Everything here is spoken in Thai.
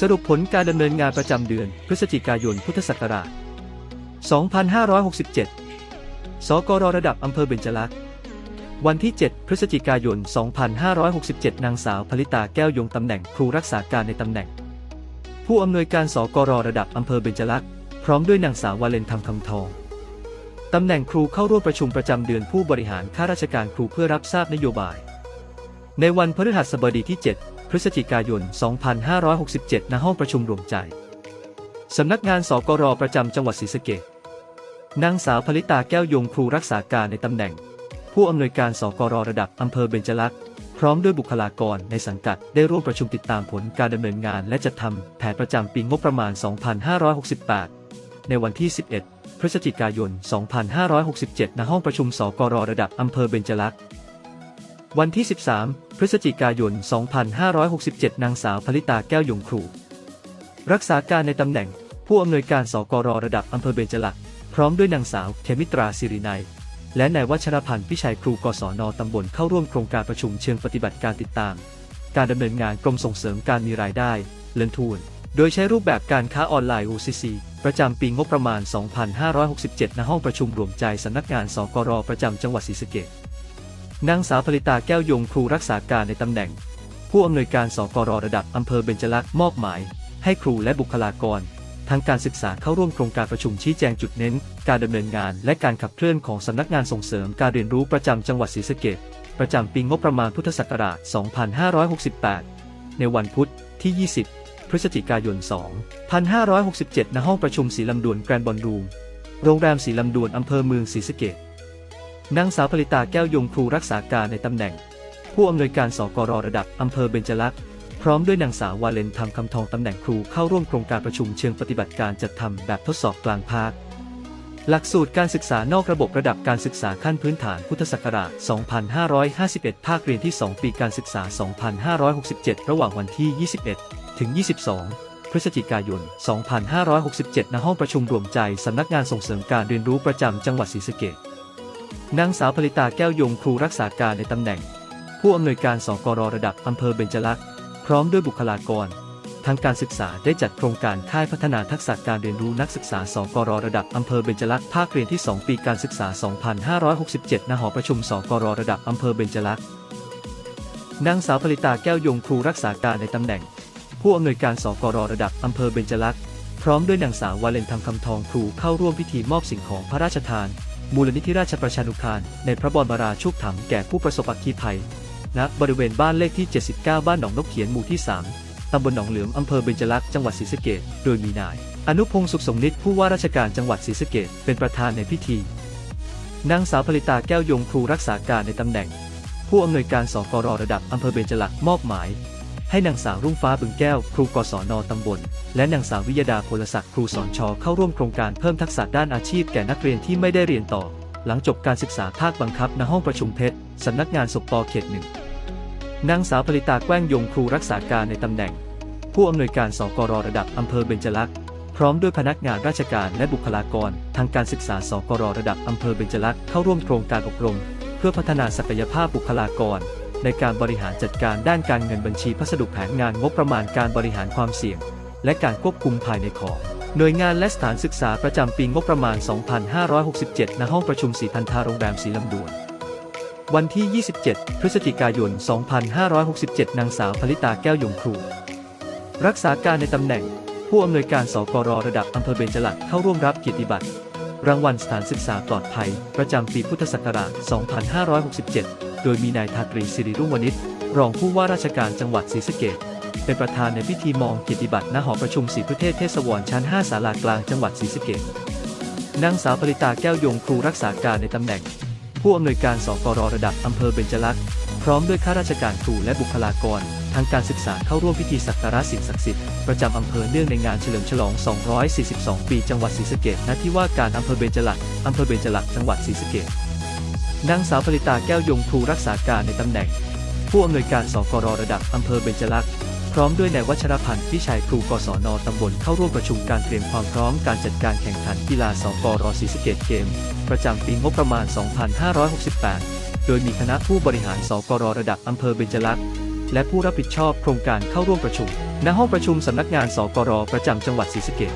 สรุปผลการดำเนินงานประจำเดือน พฤศจิกายนพุทธศักราช 2567 สกรระดับอำเภอเบญจลักษณ์วันที่ 7 พฤศจิกายน 2567 นางสาวผลิตาแก้วยงตำแหน่งครูรักษาการในตำแหน่ง ผู้อำนวยการสกรระดับอำเภอเบญจลักษณ์พร้อมด้วยนางสาววาเลนทำคำทอง ตำแหน่งครูเข้าร่วมประชุมประจำเดือนผู้บริหารข้าราชการครูเพื่อรับทราบนโยบาย ในวันพฤหัสบดีที่ 7 พฤศจิกายน 2567 ณ ห้องประชุมรวมใจ สำนักงานสกรประจำจังหวัดศรีสะเกษนางสาวผลิตาแก้วยงครูรักษาการในตำแหน่ง ผู้อำนวยการสกรระดับอำเภอเบญจลักษณ์พร้อมด้วยบุคลากรในสังกัดได้ร่วมประชุมติดตามผลการดำเนินงานและจัดทำแผนประจำปีงบประมาณ 2568 ในวันที่ 11 พฤศจิกายน 2567 ณ ห้องประชุมสกรระดับอำเภอเบญจลักษณ์ วันที่ 13 พฤศจิกายน 2567 นางสาวผลิตาแก้วยงครู รักษาการในตำแหน่ง ผู้อำนวยการสกรระดับอำเภอเบญจลักษณ์พร้อมด้วยนางสาวเขมิตราสิรินัย และนายวัชรพันธ์พิชัยครูกศนตำบลเข้าร่วมโครงการประชุมเชิงปฏิบัติการติดตาม การดำเนินงานกรมส่งเสริมการมีรายได้เลินทูนโดยใช้รูปแบบการค้าออนไลน์ OCC ประจำปีงบประมาณ 2567 ณ ห้องประชุมรวมใจสำนักงานสกรประจำจังหวัดศรีสะเกษ นางสาวผลิตาแก้วยงครูรักษาการในตำแหน่ง ผู้อำนวยการสกรระดับอำเภอเบญจลักษณ์มอบหมาย ให้ครูและบุคลากรทางการศึกษาเข้าร่วมโครงการประชุมชี้แจงจุดเน้น การดำเนินงานและการขับเคลื่อนของสำนักงานส่งเสริมการเรียนรู้ประจำจังหวัดศรีสะเกษประจำปีงบประมาณพุทธศักราช 2568 ในวันพุธที่ 20 พฤศจิกายน 2567 ณ ห้องประชุมสีลำดวนแกรนด์บอลรูม โรงแรมสีลำดวนอำเภอเมืองศรีสะเกษ นางสาวผลิตาแก้วยงครูรักษาการในตำแหน่ง ผู้อำนวยการสกรระดับอำเภอเบญจลักษณ์พร้อมด้วยนางสาววาเลนทำคำทองตำแหน่งครูเข้าร่วมโครงการประชุมเชิงปฏิบัติการจัดทำแบบทดสอบกลางภาค หลักสูตรการศึกษานอกระบบระดับการศึกษาขั้นพื้นฐานพุทธศักราช 2551 ภาคเรียนที่ 2 ปีการศึกษา 2567 ระหว่างวันที่ 21 ถึง 22 พฤศจิกายน 2567 ณ ห้องประชุมรวมใจสำนักงานส่งเสริมการเรียนรู้ประจำจังหวัดศรีสะเกษ นางสาวผลิตาแก้วยงครูรักษาการในตำแหน่ง ผู้อำนวยการสกรระดับอำเภอเบญจลักษณ์พร้อมด้วยบุคลากร ทางการศึกษาได้จัดโครงการค่ายพัฒนาทักษะการเรียนรู้นักศึกษาสกรระดับอำเภอเบญจลักษณ์ภาคเรียนที่ 2 ปีการศึกษา 2567 ณ หอประชุมสกรระดับอำเภอเบญจลักษณ์นางสาวผลิตาแก้วยงครูรักษาการในตำแหน่ง ผู้อำนวยการสกรระดับอำเภอเบญจลักษณ์พร้อมด้วยนางสาววาเลนทำคำทองครูเข้าร่วมพิธีมอบสิ่งของพระราชทาน มูลนิธิราชประชานุคราะห์ในพระบรมราชูปถัมภ์แก่ผู้ประสบอัคคีภัยณบริเวณบ้านเลขที่ 79 บ้านหนองนกเขียนหมู่ที่ 3 ตำบลหนองเหลือมอำเภอเบญจลักษณ์จังหวัดศรีสะเกษโดยมีนาย อนุพงศ์สุขสมนิตผู้ว่าราชการจังหวัดศรีสะเกษเป็นประธานในพิธีนางสาวผลิตาแก้วยงครูรักษาการในตำแหน่ง ผู้อำนวยการสกรระดับอำเภอเบญจลักษณ์มอบหมาย ให้นางสาวรุ่งฟ้าบึงแก้ว ครูกศนตำบล และนางสาววิยดาพลศักดิ์ครูสอนชอเข้าร่วมโครงการเพิ่มทักษะด้านอาชีพแก่นักเรียนที่ไม่ได้เรียนต่อ หลังจบการศึกษาภาคบังคับณห้องประชุมเพชรสำนักงานสปเขตหนึ่งนางสาวผลิตาแกว้งยงครูรักษาการในตำแหน่ง ผู้อำนวยการสกรระดับอำเภอเบญจลักษณ์พร้อมด้วยพนักงานราชการและบุคลากร ทางการศึกษาสกรระดับอำเภอเบญจลักษณ์เข้าร่วมโครงการอบรม เพื่อพัฒนาศักยภาพบุคลากร ในการบริหารจัดการด้านการเงินบัญชีพัสดุแผนงานงบประมาณการบริหารความเสี่ยง และการควบคุมภายในของหน่วยงานและสถานศึกษาประจำปีงบประมาณ 2567 ณ ห้องประชุมสีพันธาโรงแรมสีลำดวน วันที่ 27 พฤศจิกายน 2567 นางสาวผลิตาแก้วยงครู รักษาการในตำแหน่ง ผู้อำนวยการสกรระดับอำเภอเบญจลักษ์เข้าร่วมรับเกียรติบัตรรางวัลสถานศึกษาปลอดภัย ประจำปีพุทธศักราช 2567 โดยมีนายทาตรีสิริรุ่งวณิชรองผู้ว่าราชการจังหวัดศรีสะเกษเป็นประธานในพิธีมองเกียรติบัตรณหอประชุมศรีพฤเทพเทศวรชั้น 5 ศาลากลางจังหวัดศรีสะเกษนางสาวปริตาแก้วยงครูรักษาการในตำแหน่ง ผู้อำนวยการสกรระดับอำเภอเบญจลักษณ์พร้อมด้วยข้าราชการครูและบุคลากร ทางการศึกษาเข้าร่วมพิธีสักการะสิ่งศักดิ์สิทธิ์ประจำอำเภอเนื่องในงานเฉลิมฉลอง 242 ปีจังหวัดศรีสะเกษณที่ว่าการอำเภอเบญจลักษณ์อำเภอเบญจลักษณ์จังหวัดศรีสะเกษ นางสาวผลิตาแก้วยงครูรักษาการในตำแหน่ง ผู้อำนวยการสกรระดับอำเภอเบญจลักษณ์พร้อมด้วยนายวัชรพันธ์พิชัยครูกศนตำบลเข้าร่วมประชุมการเตรียมความพร้อมการจัดการแข่งขันกีฬาสกรศรีสะเกษเกม ประจำปีงบประมาณ 2568 โดยมีคณะผู้บริหารสกรระดับอำเภอเบญจลักษณ์และผู้รับผิดชอบโครงการเข้าร่วมประชุม ณห้องประชุมสำนักงานสกรประจำจังหวัดศรีสะเกษ